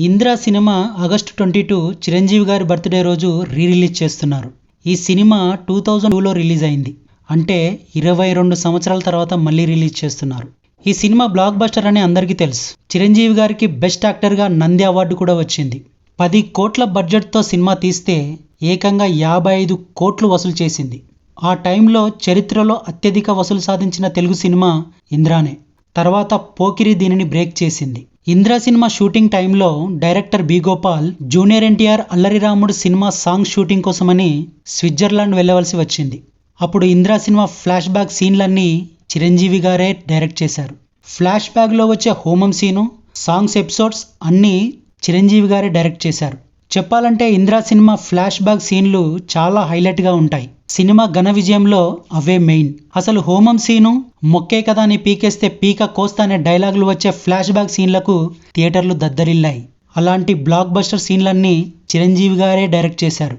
Indra cinema August twenty two Chiranjeevi గారి birthday రోజు re release చేస్తున్నారు. ఈ సినిమా టూ థౌజండ్ టూలో రిలీజ్ అయింది. అంటే ఇరవై రెండు సంవత్సరాల తర్వాత మళ్ళీ రిలీజ్ చేస్తున్నారు. ఈ సినిమా బ్లాక్ బస్టర్ అని అందరికీ తెలుసు. చిరంజీవి గారికి బెస్ట్ యాక్టర్గా నంది అవార్డు కూడా వచ్చింది. పది కోట్ల బడ్జెట్తో సినిమా తీస్తే ఏకంగా యాభై ఐదు కోట్లు వసూలు చేసింది. ఆ టైంలో చరిత్రలో అత్యధిక వసూలు సాధించిన తెలుగు సినిమా ఇంద్రానే. తర్వాత పోకిరి దీనిని బ్రేక్ చేసింది. ఇంద్ర సినిమా షూటింగ్ టైంలో director B Gopal junior NTR Allari Ramudu cinema song shooting కోసమని స్విట్జర్లాండ్ వెళ్ళవలసి వచ్చింది. అప్పుడు ఇంద్ర సినిమా ఫ్లాష్ బ్యాక్ సీన్లన్నీ చిరంజీవి గారే డైరెక్ట్ చేశారు. ఫ్లాష్ బ్యాక్లో వచ్చే హోమం సీను సాంగ్స్ ఎపిసోడ్స్ అన్నీ చిరంజీవి గారే డైరెక్ట్ చేశారు. చెప్పాలంటే ఇంద్రా సినిమా ఫ్లాష్ బ్యాక్ సీన్లు చాలా హైలైట్గా ఉంటాయి. సినిమా ఘన విజయంలో అవే మెయిన్. అసలు హోమం సీను మొక్కే కదా అని పీకేస్తే పీక కోస్తా అనే డైలాగులు వచ్చే ఫ్లాష్ బ్యాక్ సీన్లకు థియేటర్లు దద్దరిల్లాయి. అలాంటి బ్లాక్ బస్టర్ సీన్లన్నీ చిరంజీవి గారే డైరెక్ట్ చేశారు.